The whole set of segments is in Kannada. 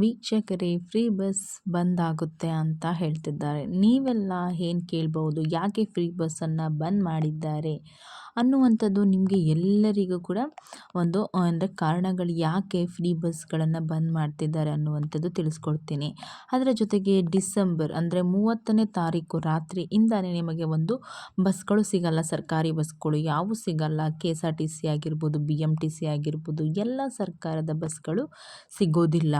ವೀಕ್ಷಕರೇ, ಫ್ರೀ ಬಸ್ ಬಂದ್ ಆಗುತ್ತೆ ಅಂತ ಹೇಳ್ತಿದ್ದಾರೆ. ನೀವೆಲ್ಲ ಏನು ಕೇಳ್ಬೋದು ಯಾಕೆ ಫ್ರೀ ಬಸ್ಸನ್ನು ಬಂದ್ ಮಾಡಿದ್ದಾರೆ? ಅನ್ನುವಂಥದ್ದು ನಿಮಗೆ ಎಲ್ಲರಿಗೂ ಕೂಡ ಒಂದು, ಅಂದರೆ ಕಾರಣಗಳು ಯಾಕೆ ಫ್ರೀ ಬಸ್ಗಳನ್ನು ಬಂದ್ ಮಾಡ್ತಿದ್ದಾರೆ ಅನ್ನುವಂಥದ್ದು ತಿಳಿಸ್ಕೊಡ್ತೀನಿ. ಅದರ ಜೊತೆಗೆ ಡಿಸೆಂಬರ್, ಅಂದರೆ ಮೂವತ್ತನೇ ತಾರೀಕು ರಾತ್ರಿಯಿಂದಲೇ ನಿಮಗೆ ಒಂದು ಬಸ್ಗಳು ಸಿಗಲ್ಲ. ಸರ್ಕಾರಿ ಬಸ್ಗಳು ಯಾವೂ ಸಿಗಲ್ಲ. K S R T C ಆಗಿರ್ಬೋದು, ಬಿ ಎಂ ಟಿ ಸಿ ಆಗಿರ್ಬೋದು, ಎಲ್ಲ ಸರ್ಕಾರದ ಬಸ್ಗಳು ಸಿಗೋದಿಲ್ಲ.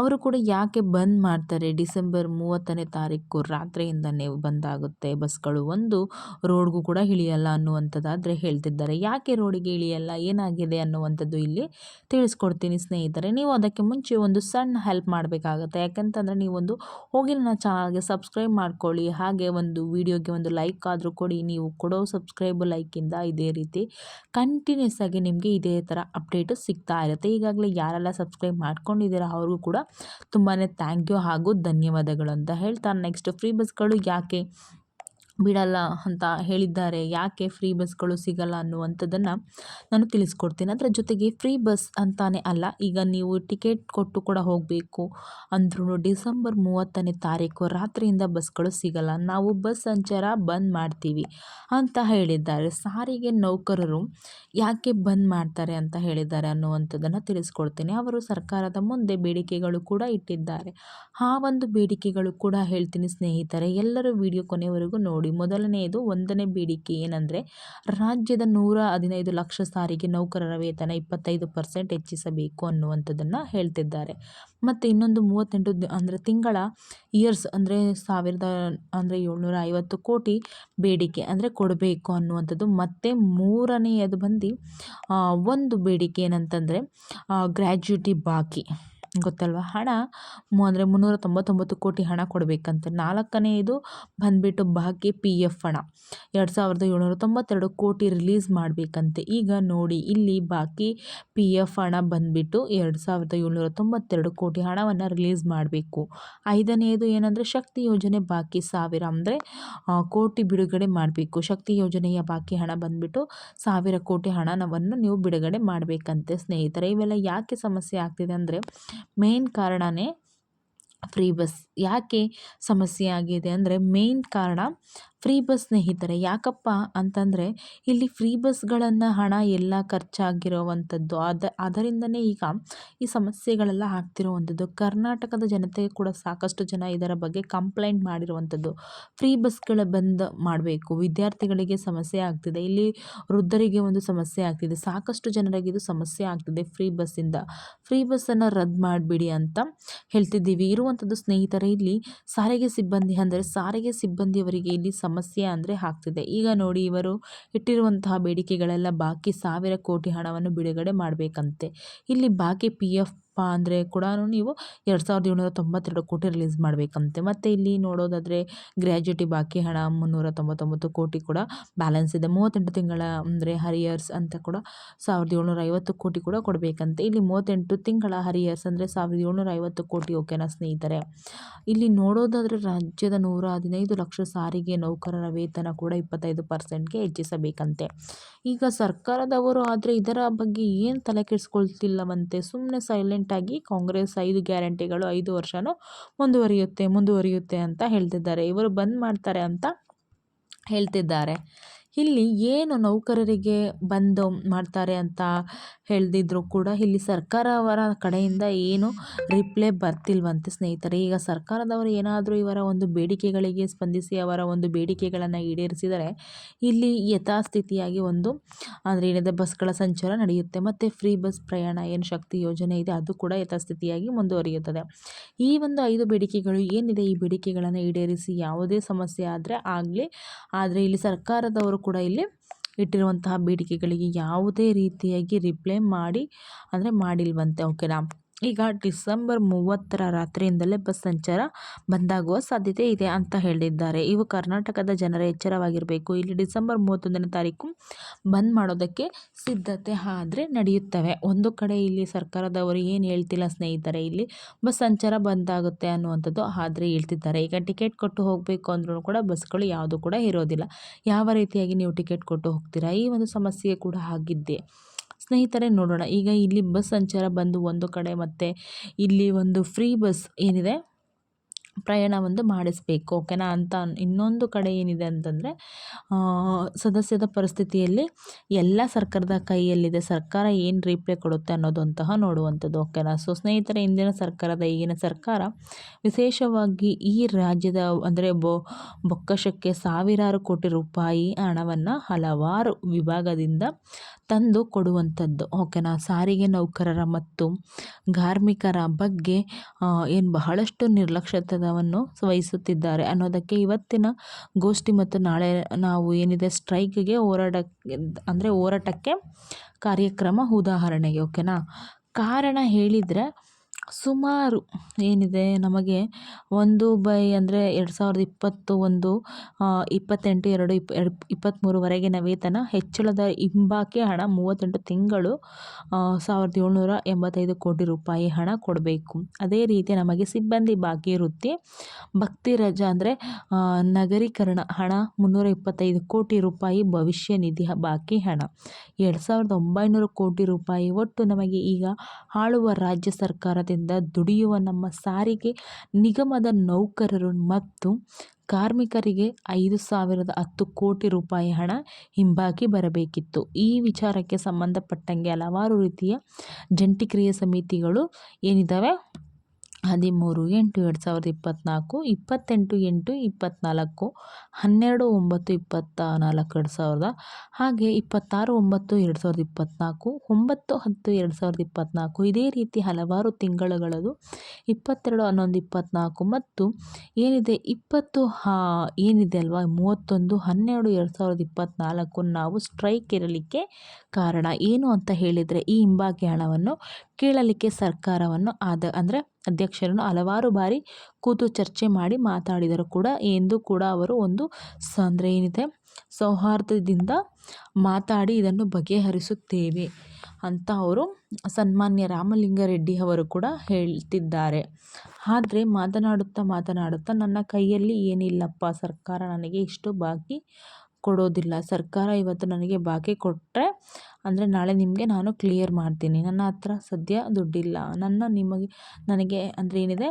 ಅವರು ಕೂಡ ಯಾಕೆ ಬಂದ್ ಮಾಡ್ತಾರೆ? ಡಿಸೆಂಬರ್ ಮೂವತ್ತನೇ ತಾರೀಕು ರಾತ್ರಿಯಿಂದನೇ ಬಂದಾಗುತ್ತೆ, ಬಸ್ಗಳು ಒಂದು ರೋಡ್ಗೂ ಕೂಡ ಇಳಿಯಲ್ಲ ಅನ್ನುವಂಥದ್ದಾದರೆ ಹೇಳ್ತಿದ್ದಾರೆ. ಯಾಕೆ ರೋಡಿಗೆ ಇಳಿಯಲ್ಲ? ಏನಾಗಿದೆ ಅನ್ನುವಂಥದ್ದು ಇಲ್ಲಿ ತಿಳಿಸ್ಕೊಡ್ತೀನಿ ಸ್ನೇಹಿತರೆ. ನೀವು ಅದಕ್ಕೆ ಮುಂಚೆ ಒಂದು ಸಣ್ಣ ಹೆಲ್ಪ್ ಮಾಡಬೇಕಾಗುತ್ತೆ. ಯಾಕಂತಂದರೆ ನೀವೊಂದು ಹೋಗಿ ನನ್ನ ಚಾನಲ್ಗೆ ಸಬ್ಸ್ಕ್ರೈಬ್ ಮಾಡ್ಕೊಳ್ಳಿ. ಹಾಗೆ ಒಂದು ವಿಡಿಯೋಗೆ ಒಂದು ಲೈಕ್ ಆದರೂ ಕೊಡಿ. ನೀವು ಕೊಡೋ ಸಬ್ಸ್ಕ್ರೈಬ್ ಲೈಕಿಂದ ಇದೇ ರೀತಿ ಕಂಟಿನ್ಯೂಸ್ ಆಗಿ ನಿಮಗೆ ಇದೇ ಥರ ಅಪ್ಡೇಟು ಸಿಗ್ತಾ ಇರುತ್ತೆ. ಈಗಾಗಲೇ ಯಾರೆಲ್ಲ ಸಬ್ಸ್ಕ್ರೈಬ್ ಮಾಡ್ಕೊಂಡಿದ್ದೀರಾ, ಅವ್ರಿಗೂ ಕೂಡ ತುಂಬಾ ಥ್ಯಾಂಕ್ ಯು ಹಾಗೂ ಧನ್ಯವಾದಗಳು ಅಂತ ಹೇಳ್ತಾ ನೆಕ್ಸ್ಟ್ ಫ್ರೀ ಬಸ್ಗಳು ಯಾಕೆ? ಬಿಡಲ್ಲ ಅಂತ ಹೇಳಿದ್ದಾರೆ. ಯಾಕೆ ಫ್ರೀ ಬಸ್ಗಳು ಸಿಗಲ್ಲ ಅನ್ನುವಂಥದ್ದನ್ನು ನಾನು ತಿಳಿಸ್ಕೊಡ್ತೀನಿ. ಅದರ ಜೊತೆಗೆ ಫ್ರೀ ಬಸ್ ಅಂತಾನೆ ಅಲ್ಲ, ಈಗ ನೀವು ಟಿಕೆಟ್ ಕೊಟ್ಟು ಕೂಡ ಹೋಗಬೇಕು ಅಂದ್ರೂ ಡಿಸೆಂಬರ್ ಮೂವತ್ತನೇ ತಾರೀಕು ರಾತ್ರಿಯಿಂದ ಬಸ್ಗಳು ಸಿಗಲ್ಲ. ನಾವು ಬಸ್ ಸಂಚಾರ ಬಂದ್ ಮಾಡ್ತೀವಿ ಅಂತ ಹೇಳಿದ್ದಾರೆ. ಸಾರಿಗೆ ನೌಕರರು ಯಾಕೆ ಬಂದ್ ಮಾಡ್ತಾರೆ ಅಂತ ಹೇಳಿದ್ದಾರೆ ಅನ್ನುವಂಥದ್ದನ್ನು ತಿಳಿಸ್ಕೊಡ್ತೀನಿ. ಅವರು ಸರ್ಕಾರದ ಮುಂದೆ ಬೇಡಿಕೆಗಳು ಕೂಡ ಇಟ್ಟಿದ್ದಾರೆ. ಆ ಒಂದು ಬೇಡಿಕೆಗಳು ಕೂಡ ಹೇಳ್ತೀನಿ ಸ್ನೇಹಿತರೆ, ಎಲ್ಲರೂ ವಿಡಿಯೋ ಕೊನೆವರೆಗೂ ನೋಡಿ. ಮೊದಲನೆಯದು ಒಂದನೇ ಬೇಡಿಕೆ ಏನಂದರೆ, ರಾಜ್ಯದ ನೂರ ಹದಿನೈದು ಲಕ್ಷ ಸಾರಿಗೆ ನೌಕರರ ವೇತನ ಇಪ್ಪತ್ತೈದು ಪರ್ಸೆಂಟ್ ಹೆಚ್ಚಿಸಬೇಕು ಅನ್ನುವಂಥದ್ದನ್ನು ಹೇಳ್ತಿದ್ದಾರೆ. ಮತ್ತು ಇನ್ನೊಂದು ಮೂವತ್ತೆಂಟು ಅಂದರೆ ತಿಂಗಳ ಇಯರ್ಸ್ ಅಂದರೆ ಸಾವಿರದ, ಅಂದರೆ ಏಳ್ನೂರ ಐವತ್ತು ಕೋಟಿ ಬೇಡಿಕೆ ಅಂದರೆ ಕೊಡಬೇಕು ಅನ್ನುವಂಥದ್ದು. ಮತ್ತು ಮೂರನೆಯದು ಬಂದು ಒಂದು ಬೇಡಿಕೆ ಏನಂತಂದರೆ ಗ್ರ್ಯಾಜ್ಯುಟಿ ಬಾಕಿ. ಗೊತ್ತಲ್ವ? ಹಣ ಅಂದರೆ ಮುನ್ನೂರ ತೊಂಬತ್ತೊಂಬತ್ತು ಕೋಟಿ ಹಣ ಕೊಡಬೇಕಂತೆ. ನಾಲ್ಕನೆಯದು ಬಂದುಬಿಟ್ಟು ಬಾಕಿ ಪಿ ಎಫ್ ಹಣ. ಎರಡು ಸಾವಿರದ ಏಳ್ನೂರ ತೊಂಬತ್ತೆರಡು ಕೋಟಿ ರಿಲೀಸ್ ಮಾಡಬೇಕಂತೆ. ಈಗ ನೋಡಿ, ಇಲ್ಲಿ ಬಾಕಿ ಪಿ ಎಫ್ ಹಣ ಬಂದುಬಿಟ್ಟು ಎರಡು ಸಾವಿರದ ಏಳ್ನೂರ ತೊಂಬತ್ತೆರಡು ಕೋಟಿ ಹಣವನ್ನು ರಿಲೀಸ್ ಮಾಡಬೇಕು. ಐದನೆಯದು ಏನಂದರೆ ಶಕ್ತಿ ಯೋಜನೆ ಬಾಕಿ ಸಾವಿರ ಅಂದರೆ ಕೋಟಿ ಬಿಡುಗಡೆ ಮಾಡಬೇಕು. ಶಕ್ತಿ ಯೋಜನೆಯ ಬಾಕಿ ಹಣ ಬಂದುಬಿಟ್ಟು ಸಾವಿರ ಕೋಟಿ ಹಣವನ್ನು ನೀವು ಬಿಡುಗಡೆ ಮಾಡಬೇಕಂತೆ ಸ್ನೇಹಿತರೆ. ಇವೆಲ್ಲ ಯಾಕೆ ಸಮಸ್ಯೆ ಆಗ್ತಿದೆ ಅಂದರೆ ಮೇನ್ ಕಾರಣವೇ ಫ್ರೀ ಬಸ್. ಯಾಕೆ ಸಮಸ್ಯೆ ಆಗಿದೆ ಅಂದರೆ ಮೇನ್ ಕಾರಣ ಫ್ರೀ ಬಸ್ ಸ್ನೇಹಿತರೆ, ಯಾಕಪ್ಪ ಅಂತಂದರೆ ಇಲ್ಲಿ ಫ್ರೀ ಬಸ್ಗಳನ್ನು ಹಣ ಎಲ್ಲ ಖರ್ಚಾಗಿರೋವಂಥದ್ದು. ಅದ ಅದರಿಂದನೇ ಈಗ ಈ ಸಮಸ್ಯೆಗಳೆಲ್ಲ ಆಗ್ತಿರುವಂಥದ್ದು. ಕರ್ನಾಟಕದ ಜನತೆಗೆ ಕೂಡ ಸಾಕಷ್ಟು ಜನ ಇದರ ಬಗ್ಗೆ ಕಂಪ್ಲೇಂಟ್ ಮಾಡಿರುವಂಥದ್ದು. ಫ್ರೀ ಬಸ್ಗಳ ಬಂದ್ ಮಾಡಬೇಕು. ವಿದ್ಯಾರ್ಥಿಗಳಿಗೆ ಸಮಸ್ಯೆ ಆಗ್ತಿದೆ. ಇಲ್ಲಿ ವೃದ್ಧರಿಗೆ ಒಂದು ಸಮಸ್ಯೆ ಆಗ್ತಿದೆ. ಸಾಕಷ್ಟು ಜನರಿಗೆ ಇದು ಸಮಸ್ಯೆ ಆಗ್ತಿದೆ ಫ್ರೀ ಬಸ್ಸಿಂದ. ಫ್ರೀ ಬಸ್ಸನ್ನು ರದ್ದು ಮಾಡಿಬಿಡಿ ಅಂತ ಹೇಳ್ತಿದ್ದೀವಿ. ಇರುವಂಥದ್ದು ಸ್ನೇಹಿತರೆ, ಇಲ್ಲಿ ಸಾರಿಗೆ ಸಿಬ್ಬಂದಿ ಅಂದರೆ ಸಾರಿಗೆ ಸಿಬ್ಬಂದಿಯವರಿಗೆ ಇಲ್ಲಿ ಸಮಸ್ಯೆ ಅಂದರೆ ಆಗ್ತಿದೆ. ಈಗ ನೋಡಿ ಇವರು ಇಟ್ಟಿರುವಂತಹ ಬೇಡಿಕೆಗಳೆಲ್ಲ ಬಾಕಿ ಸಾವಿರ ಕೋಟಿ ಹಣವನ್ನು ಬಿಡುಗಡೆ ಮಾಡಬೇಕಂತೆ. ಇಲ್ಲಿ ಬಾಕಿ ಪಿ ಎಫ್ ಅಂದರೆ ಕೂಡ ನೀವು ಎರಡು ಸಾವಿರದ ಏಳ್ನೂರ ತೊಂಬತ್ತೆರಡು ಕೋಟಿ ರಿಲೀಸ್ ಮಾಡಬೇಕಂತೆ. ಮತ್ತು ಇಲ್ಲಿ ನೋಡೋದಾದರೆ ಗ್ರ್ಯಾಜುಟಿ ಬಾಕಿ ಹಣ ಮುನ್ನೂರ ತೊಂಬತ್ತೊಂಬತ್ತು ಕೋಟಿ ಕೂಡ ಬ್ಯಾಲೆನ್ಸ್ ಇದೆ. ಮೂವತ್ತೆಂಟು ತಿಂಗಳ ಅಂದರೆ ಹರಿಯರ್ಸ್ ಅಂತ ಕೂಡ ಸಾವಿರದ ಏಳ್ನೂರ ಐವತ್ತು ಕೋಟಿ ಕೂಡ ಕೊಡಬೇಕಂತೆ. ಇಲ್ಲಿ ಮೂವತ್ತೆಂಟು ತಿಂಗಳ ಹರಿಯರ್ಸ್ ಅಂದರೆ ಸಾವಿರದ ಏಳ್ನೂರ ಐವತ್ತು ಕೋಟಿ ಓಕೆನಾ ಸ್ನೇಹಿತರೆ. ಇಲ್ಲಿ ನೋಡೋದಾದರೆ ರಾಜ್ಯದ ನೂರ ಹದಿನೈದು ಲಕ್ಷ ಸಾರಿಗೆ ನೌಕರರ ವೇತನ ಕೂಡ ಇಪ್ಪತ್ತೈದು ಪರ್ಸೆಂಟ್ಗೆ ಹೆಚ್ಚಿಸಬೇಕಂತೆ. ಈಗ ಸರ್ಕಾರದವರು ಆದರೆ ಇದರ ಬಗ್ಗೆ ಏನು ತಲೆ ಕೆಡಿಸ್ಕೊಳ್ತಿಲ್ಲವಂತೆ. ಸುಮ್ಮನೆ ಸೈಲೆಂಟ್ ಆಗಿ ಕಾಂಗ್ರೆಸ್ ಐದು ಗ್ಯಾರಂಟಿಗಳು ಐದು ವರ್ಷವೂ ಮುಂದುವರಿಯುತ್ತೆ ಮುಂದುವರಿಯುತ್ತೆ ಅಂತ ಹೇಳ್ತಿದ್ದಾರೆ. ಇವರು ಬಂದ್ ಮಾಡ್ತಾರೆ ಅಂತ ಹೇಳ್ತಿದ್ದಾರೆ. ಇಲ್ಲಿ ಏನು ನೌಕರರಿಗೆ ಬಂದು ಮಾಡ್ತಾರೆ ಅಂತ ಹೇಳ್ದಿದ್ರು ಕೂಡ ಇಲ್ಲಿ ಸರ್ಕಾರವರ ಕಡೆಯಿಂದ ಏನು ರಿಪ್ಲೈ ಬರ್ತಿಲ್ವಂತೆ ಸ್ನೇಹಿತರೆ. ಈಗ ಸರ್ಕಾರದವರು ಏನಾದರೂ ಇವರ ಒಂದು ಬೇಡಿಕೆಗಳಿಗೆ ಸ್ಪಂದಿಸಿ ಅವರ ಒಂದು ಬೇಡಿಕೆಗಳನ್ನು ಈಡೇರಿಸಿದರೆ ಇಲ್ಲಿ ಯಥಾಸ್ಥಿತಿಯಾಗಿ ಒಂದು ಅಂದರೆ ಏನಿದೆ, ಬಸ್ಗಳ ಸಂಚಾರ ನಡೆಯುತ್ತೆ. ಮತ್ತು ಫ್ರೀ ಬಸ್ ಪ್ರಯಾಣ ಏನು ಶಕ್ತಿ ಯೋಜನೆ ಇದೆ, ಅದು ಕೂಡ ಯಥಾಸ್ಥಿತಿಯಾಗಿ ಮುಂದುವರಿಯುತ್ತದೆ. ಈ ಒಂದು ಐದು ಬೇಡಿಕೆಗಳು ಏನಿದೆ, ಈ ಬೇಡಿಕೆಗಳನ್ನು ಈಡೇರಿಸಿ ಯಾವುದೇ ಸಮಸ್ಯೆ ಆದರೆ ಆಗಲಿ, ಆದರೆ ಇಲ್ಲಿ ಸರ್ಕಾರದವರು ಕೂಡ ಇಲ್ಲಿ ಇಟ್ಟಿರುವಂತಹ ಬೇಡಿಕೆಗಳಿಗೆ ಯಾವುದೇ ರೀತಿಯಾಗಿ ರಿಪ್ಲೈ ಮಾಡಿ ಅಂದರೆ ಮಾಡಿಲ್ವಂತೆ ಓಕೆನಾ ಈಗ ಡಿಸೆಂಬರ್ ಮೂವತ್ತರ ರಾತ್ರಿಯಿಂದಲೇ ಬಸ್ ಸಂಚಾರ ಬಂದಾಗುವ ಸಾಧ್ಯತೆ ಇದೆ ಅಂತ ಹೇಳಿದ್ದಾರೆ. ಇವು ಕರ್ನಾಟಕದ ಜನರ ಎಚ್ಚರವಾಗಿರಬೇಕು. ಇಲ್ಲಿ ಡಿಸೆಂಬರ್ ಮೂವತ್ತೊಂದನೇ ತಾರೀಕು ಬಂದ್ ಮಾಡೋದಕ್ಕೆ ಸಿದ್ಧತೆ ಆದರೆ ನಡೆಯುತ್ತವೆ. ಒಂದು ಕಡೆ ಇಲ್ಲಿ ಸರ್ಕಾರದವರು ಏನು ಹೇಳ್ತಿಲ್ಲ ಸ್ನೇಹಿತರೆ, ಇಲ್ಲಿ ಬಸ್ ಸಂಚಾರ ಬಂದಾಗುತ್ತೆ ಅನ್ನುವಂಥದ್ದು ಆದರೆ ಹೇಳ್ತಿದ್ದಾರೆ. ಈಗ ಟಿಕೆಟ್ ಕೊಟ್ಟು ಹೋಗಬೇಕು ಅಂದ್ರೂ ಕೂಡ ಬಸ್ಗಳು ಯಾವುದು ಕೂಡ ಇರೋದಿಲ್ಲ. ಯಾವ ರೀತಿಯಾಗಿ ನೀವು ಟಿಕೆಟ್ ಕೊಟ್ಟು ಹೋಗ್ತೀರಾ? ಈ ಒಂದು ಸಮಸ್ಯೆ ಕೂಡ ಆಗಿದ್ದೆ ಸ್ನೇಹಿತರೆ, ನೋಡೋಣ. ಈಗ ಇಲ್ಲಿ ಬಸ್ ಸಂಚಾರ ಬಂದು ಒಂದು ಕಡೆ ಮತ್ತು ಇಲ್ಲಿ ಒಂದು ಫ್ರೀ ಬಸ್ ಏನಿದೆ, ಪ್ರಯಾಣ ಒಂದು ಮಾಡಿಸ್ಬೇಕು. ಓಕೆನಾ? ಅಂತ ಇನ್ನೊಂದು ಕಡೆ ಏನಿದೆ ಅಂತಂದರೆ ಸದಸ್ಯದ ಪರಿಸ್ಥಿತಿಯಲ್ಲಿ ಎಲ್ಲ ಸರ್ಕಾರದ ಕೈಯಲ್ಲಿದೆ. ಸರ್ಕಾರ ಏನು ರೀಪ್ಲೈ ಕೊಡುತ್ತೆ ಅನ್ನೋದಂತಹ ನೋಡುವಂಥದ್ದು. ಓಕೆನಾ? ಸೊ, ಸ್ನೇಹಿತರೆ, ಇಂದಿನ ಸರ್ಕಾರದ ಈಗಿನ ಸರ್ಕಾರ ವಿಶೇಷವಾಗಿ ಈ ರಾಜ್ಯದ ಅಂದರೆ ಬೊ ಬೊಕ್ಕಸಕ್ಕೆ ಸಾವಿರಾರು ಕೋಟಿ ರೂಪಾಯಿ ಹಣವನ್ನು ಹಲವಾರು ವಿಭಾಗದಿಂದ ತಂದು ಕೊಡುವಂಥದ್ದು. ಓಕೆನಾ ಸಾರಿಗೆ ನೌಕರರ ಮತ್ತು ಕಾರ್ಮಿಕರ ಬಗ್ಗೆ ಏನು ಬಹಳಷ್ಟು ನಿರ್ಲಕ್ಷ್ಯತನವನ್ನು ವಹಿಸುತ್ತಿದ್ದಾರೆ ಅನ್ನೋದಕ್ಕೆ ಇವತ್ತಿನ ಗೋಷ್ಠಿ ಮತ್ತು ನಾಳೆ ನಾವು ಏನಿದೆ ಸ್ಟ್ರೈಕ್ಗೆ ಹೋರಾಟ ಅಂದರೆ ಹೋರಾಟಕ್ಕೆ ಕಾರ್ಯಕ್ರಮ ಉದಾಹರಣೆಗೆ, ಓಕೆನಾ? ಕಾರಣ ಹೇಳಿದರೆ ಸುಮಾರು ಏನಿದೆ ನಮಗೆ ಒಂದು ಬೈ ಅಂದರೆ ಎರಡು ಸಾವಿರದ ಇಪ್ಪತ್ತು ಒಂದು ಇಪ್ಪತ್ತೆಂಟು, ಎರಡು, ಇಪ್, ಎರಡು ಇಪ್ಪತ್ತ್ಮೂರುವರೆಗಿನ ವೇತನ ಹೆಚ್ಚಳದ ಹಿಂಬಾಕಿ ಹಣ ಮೂವತ್ತೆಂಟು ತಿಂಗಳು ಸಾವಿರದ ಏಳ್ನೂರ ಎಂಬತ್ತೈದು ಕೋಟಿ ರೂಪಾಯಿ ಹಣ ಕೊಡಬೇಕು. ಅದೇ ರೀತಿ ನಮಗೆ ಸಿಬ್ಬಂದಿ ಬಾಕಿ ವೃತ್ತಿ ಭಕ್ತಿ ರಜಾ ಅಂದರೆ ನಗರೀಕರಣ ಹಣ ಮುನ್ನೂರ ಇಪ್ಪತ್ತೈದು ಕೋಟಿ ರೂಪಾಯಿ ಭವಿಷ್ಯ ನಿಧಿ ಬಾಕಿ ಹಣ. ಎರಡು ಸಾವಿರದ ಒಂಬೈನೂರು ಕೋಟಿ ರೂಪಾಯಿ ಒಟ್ಟು ನಮಗೆ ಈಗ ಆಳುವ ರಾಜ್ಯ ಸರ್ಕಾರದಿಂದ ದುಡಿಯುವ ನಮ್ಮ ಸಾರಿಗೆ ನಿಗಮದ ನೌಕರರು ಮತ್ತು ಕಾರ್ಮಿಕರಿಗೆ ಐದು ಸಾವಿರದ ಹತ್ತು ಕೋಟಿ ರೂಪಾಯಿ ಹಣ ಹಿಂಬಾಕಿ ಬರಬೇಕಿತ್ತು. ಈ ವಿಚಾರಕ್ಕೆ ಸಂಬಂಧಪಟ್ಟಂಗೆ ಹಲವಾರು ರೀತಿಯ ಜಂಟಿ ಕ್ರಿಯಾ ಸಮಿತಿಗಳು ಏನಿದ್ದಾವೆ ಹದಿಮೂರು ಎಂಟು ಎರಡು ಸಾವಿರದ ಇಪ್ಪತ್ತ್ನಾಲ್ಕು, ಇಪ್ಪತ್ತೆಂಟು ಎಂಟು, ಇಪ್ಪತ್ತ್ನಾಲ್ಕು, ಹನ್ನೆರಡು ಒಂಬತ್ತು ಇಪ್ಪತ್ತ ನಾಲ್ಕು ಎರಡು ಸಾವಿರದ, ಹಾಗೆ ಇಪ್ಪತ್ತಾರು ಒಂಬತ್ತು ಎರಡು ಸಾವಿರದ ಇಪ್ಪತ್ತ್ನಾಲ್ಕು, ಒಂಬತ್ತು ಹತ್ತು ಎರಡು ಸಾವಿರದ ಇಪ್ಪತ್ತ್ನಾಲ್ಕು, ಇದೇ ರೀತಿ ಹಲವಾರು ತಿಂಗಳುಗಳದು, ಇಪ್ಪತ್ತೆರಡು ಹನ್ನೊಂದು ಇಪ್ಪತ್ತ್ನಾಲ್ಕು ಮತ್ತು ಏನಿದೆ ಇಪ್ಪತ್ತು ಹಾ, ಏನಿದೆ ಅಲ್ವಾ, ಮೂವತ್ತೊಂದು ಹನ್ನೆರಡು ಎರಡು ಸಾವಿರದ ಇಪ್ಪತ್ತ್ನಾಲ್ಕು ನಾವು ಸ್ಟ್ರೈಕ್ ಇರಲಿಕ್ಕೆ ಕಾರಣ ಏನು ಅಂತ ಹೇಳಿದರೆ ಈ ಹಿಂಬಾಕಿ ಹಣವನ್ನು ಕೇಳಲಿಕ್ಕೆ ಸರ್ಕಾರವನ್ನು ಆದ, ಅಂದರೆ ಅಧ್ಯಕ್ಷರನ್ನು ಹಲವಾರು ಬಾರಿ ಕೂತು ಚರ್ಚೆ ಮಾಡಿ ಮಾತಾಡಿದರು ಕೂಡ. ಎಂದು ಕೂಡ ಅವರು ಒಂದು ಸ ಏನಿದೆ, ಸೌಹಾರ್ದದಿಂದ ಮಾತಾಡಿ ಇದನ್ನು ಬಗೆಹರಿಸುತ್ತೇವೆ ಅಂತ ಅವರು ಸನ್ಮಾನ್ಯ ರಾಮಲಿಂಗಾರೆಡ್ಡಿ ಅವರು ಕೂಡ ಹೇಳ್ತಿದ್ದಾರೆ. ಆದರೆ ಮಾತನಾಡುತ್ತಾ ಮಾತನಾಡುತ್ತಾ ನನ್ನ ಕೈಯಲ್ಲಿ ಏನಿಲ್ಲಪ್ಪ, ಸರ್ಕಾರ ನನಗೆ ಇಷ್ಟು ಬಾಕಿ ಕೊಡೋದಿಲ್ಲ. ಸರ್ಕಾರ ಇವತ್ತು ನನಗೆ ಬಾಕಿ ಕೊಟ್ಟರೆ ಅಂದರೆ ನಾಳೆ ನಿಮಗೆ ನಾನು ಕ್ಲಿಯರ್ ಮಾಡ್ತೀನಿ. ನನ್ನ ಹತ್ರ ಸದ್ಯ ದುಡ್ಡಿಲ್ಲ. ನನ್ನ ನಿಮಗೆ, ನನಗೆ ಅಂದರೆ ಏನಿದೆ?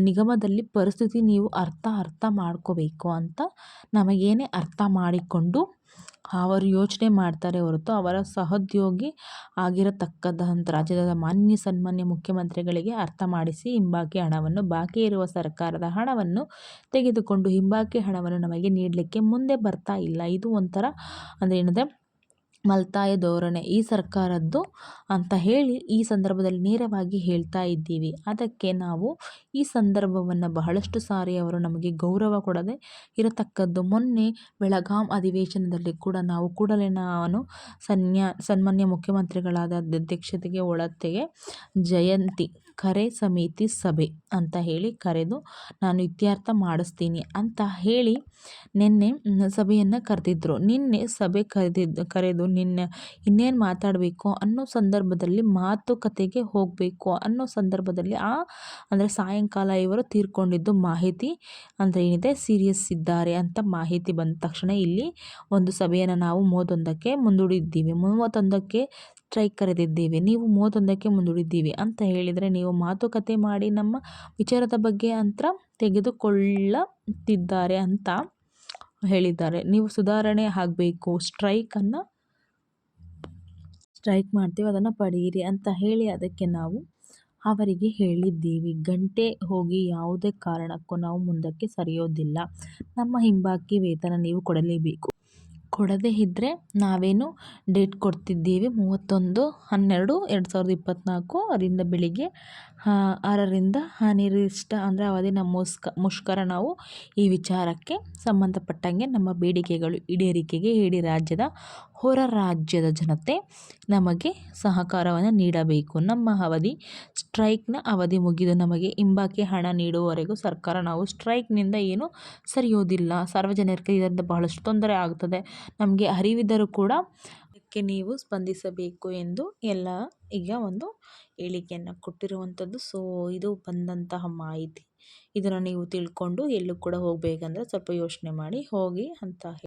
ನಿಗಮದಲ್ಲಿ ಪರಿಸ್ಥಿತಿ ನೀವು ಅರ್ಥ ಅರ್ಥ ಮಾಡ್ಕೋಬೇಕು ಅಂತ ನಮಗೇನೆ ಅರ್ಥ ಮಾಡಿಕೊಂಡು ಅವರು ಯೋಚನೆ ಮಾಡ್ತಾರೆ ಹೊರತು ಅವರ ಸಹೋದ್ಯೋಗಿ ಆಗಿರತಕ್ಕಂತಹ ರಾಜ್ಯದ ಮಾನ್ಯ ಸನ್ಮಾನ್ಯ ಮುಖ್ಯಮಂತ್ರಿಗಳಿಗೆ ಅರ್ಥ ಮಾಡಿಸಿ ಹಿಂಬಾಕಿ ಹಣವನ್ನು ಬಾಕಿ ಇರುವ ಸರ್ಕಾರದ ಹಣವನ್ನು ತೆಗೆದುಕೊಂಡು ಹಿಂಬಾಕಿ ಹಣವನ್ನು ನಮಗೆ ನೀಡಲಿಕ್ಕೆ ಮುಂದೆ ಬರ್ತಾ ಇಲ್ಲ. ಇದು ಒಂಥರ ಅಂದರೆ ಏನಿದೆ ಮಲ್ತಾಯ ಧೋರಣೆ ಈ ಸರ್ಕಾರದ್ದು ಅಂತ ಹೇಳಿ ಈ ಸಂದರ್ಭದಲ್ಲಿ ನೇರವಾಗಿ ಹೇಳ್ತಾ ಇದ್ದೀವಿ. ಅದಕ್ಕೆ ನಾವು ಈ ಸಂದರ್ಭವನ್ನು ಬಹಳಷ್ಟು ಸಾರಿ ಅವರು ನಮಗೆ ಗೌರವ ಕೊಡದೆ ಇರತಕ್ಕದ್ದು ಮೊನ್ನೆ ಬೆಳಗಾಂ ಅಧಿವೇಶನದಲ್ಲಿ ಕೂಡ ನಾವು ಕೂಡಲೇ ನಾನು ಸನ್ಯಾ ಸನ್ಮಾನ್ಯ ಮುಖ್ಯಮಂತ್ರಿಗಳಾದ ಅಧ್ಯಕ್ಷತೆಗೆ ಒಳತೆಗೆ ಜಯಂತಿ ಕರೆ ಸಮಿತಿ ಸಭೆ ಅಂತ ಹೇಳಿ ಕರೆದು ನಾನು ಇತ್ಯರ್ಥ ಮಾಡಿಸ್ತೀನಿ ಅಂತ ಹೇಳಿ ನಿನ್ನೆ ಸಭೆಯನ್ನು ಕರೆದಿದ್ರು. ನಿನ್ನೆ ಸಭೆ ಕರೆದಿದ್ದು ಕರೆದು ನಿನ್ನೆ ಇನ್ನೇನು ಮಾತಾಡಬೇಕು ಅನ್ನೋ ಸಂದರ್ಭದಲ್ಲಿ ಮಾತುಕತೆಗೆ ಹೋಗಬೇಕು ಅನ್ನೋ ಸಂದರ್ಭದಲ್ಲಿ ಆ, ಅಂದರೆ ಸಾಯಂಕಾಲ ಇವರು ತೀರ್ಕೊಂಡಿದ್ದು ಮಾಹಿತಿ ಅಂದರೆ ಏನಿದೆ? ಸೀರಿಯಸ್ ಇದ್ದಾರೆ ಅಂತ ಮಾಹಿತಿ ಬಂದ ತಕ್ಷಣ ಇಲ್ಲಿ ಒಂದು ಸಭೆಯನ್ನು ನಾವು ಮೂವತ್ತೊಂದಕ್ಕೆ ಮುಂದೂಡಿದ್ದೀವಿ. ಮೂವತ್ತೊಂದಕ್ಕೆ ಸ್ಟ್ರೈಕ್ ಕರೆದಿದ್ದೀವಿ, ನೀವು ಮೂವತ್ತೊಂದಕ್ಕೆ ಮುಂದೂಡಿದ್ದೀವಿ ಅಂತ ಹೇಳಿದರೆ ನೀವು ಮಾತುಕತೆ ಮಾಡಿ ನಮ್ಮ ವಿಚಾರದ ಬಗ್ಗೆ ಅಂತ ತೆಗೆದುಕೊಳ್ಳುತ್ತಿದ್ದಾರೆ ಅಂತ ಹೇಳಿದ್ದಾರೆ. ನೀವು ಸುಧಾರಣೆ ಆಗಬೇಕು ಸ್ಟ್ರೈಕನ್ನು ಸ್ಟ್ರೈಕ್ ಮಾಡ್ತೀವಿ, ಅದನ್ನು ಪಡೆಯಿರಿ ಅಂತ ಹೇಳಿ ಅದಕ್ಕೆ ನಾವು ಅವರಿಗೆ ಹೇಳಿದ್ದೀವಿ. ಗಂಟೆ ಹೋಗಿ ಯಾವುದೇ ಕಾರಣಕ್ಕೂ ನಾವು ಮುಂದಕ್ಕೆ ಸರಿಯೋದಿಲ್ಲ. ನಮ್ಮ ಹಿಂಬಾಕಿ ವೇತನ ನೀವು ಕೊಡಲೇಬೇಕು. ಕೊಡದೇ ಇದ್ದರೆ ನಾವೇನು ಡೇಟ್ ಕೊಡ್ತಿದ್ದೀವಿ? ಮೂವತ್ತೊಂದು, ಹನ್ನೆರಡು, ಎರಡು ಸಾವಿರದ ಇಪ್ಪತ್ತ್ನಾಲ್ಕು ಅದರಿಂದ ಬೆಳಿಗ್ಗೆ ಆರರಿಂದ ಅನಿರ್ದಿಷ್ಟ ಅಂದರೆ ಅವಧಿ ನಮ್ಮ ಮುಸ್ಕ, ಮುಷ್ಕರ ನಾವು ಈ ವಿಚಾರಕ್ಕೆ ಸಂಬಂಧಪಟ್ಟಂಗೆ ನಮ್ಮ ಬೇಡಿಕೆಗಳು ಈಡೇರಿಕೆಗೆ ಇಡೀ ರಾಜ್ಯದ ಹೊರ ರಾಜ್ಯದ ಜನತೆ ನಮಗೆ ಸಹಕಾರವನ್ನು ನೀಡಬೇಕು. ನಮ್ಮ ಅವಧಿ ಸ್ಟ್ರೈಕ್ನ ಅವಧಿ ಮುಗಿದು ನಮಗೆ ಹಿಂಬಾಕಿ ಹಣ ನೀಡುವವರೆಗೂ ಸರ್ಕಾರ ನಾವು ಸ್ಟ್ರೈಕ್ನಿಂದ ಏನು ಸರಿಯೋದಿಲ್ಲ. ಸಾರ್ವಜನಿಕರಿಗೆ ಇದರಿಂದ ಬಹಳಷ್ಟು ತೊಂದರೆ ಆಗ್ತದೆ. ನಮಗೆ ಅರಿವಿದ್ದರೂ ಕೂಡ ಅದಕ್ಕೆ ನೀವು ಸ್ಪಂದಿಸಬೇಕು ಎಂದು ಎಲ್ಲ ಈಗ ಒಂದು ಹೇಳಿಕೆಯನ್ನು ಕೊಟ್ಟಿರುವಂಥದ್ದು. ಸೊ ಇದು ಬಂದಂತಹ ಮಾಹಿತಿ. ಇದನ್ನು ನೀವು ತಿಳ್ಕೊಂಡು ಎಲ್ಲೂ ಕೂಡ ಹೋಗಬೇಕಂದ್ರೆ ಸ್ವಲ್ಪ ಯೋಚನೆ ಮಾಡಿ, ಹೋಗಿ ಅಂತ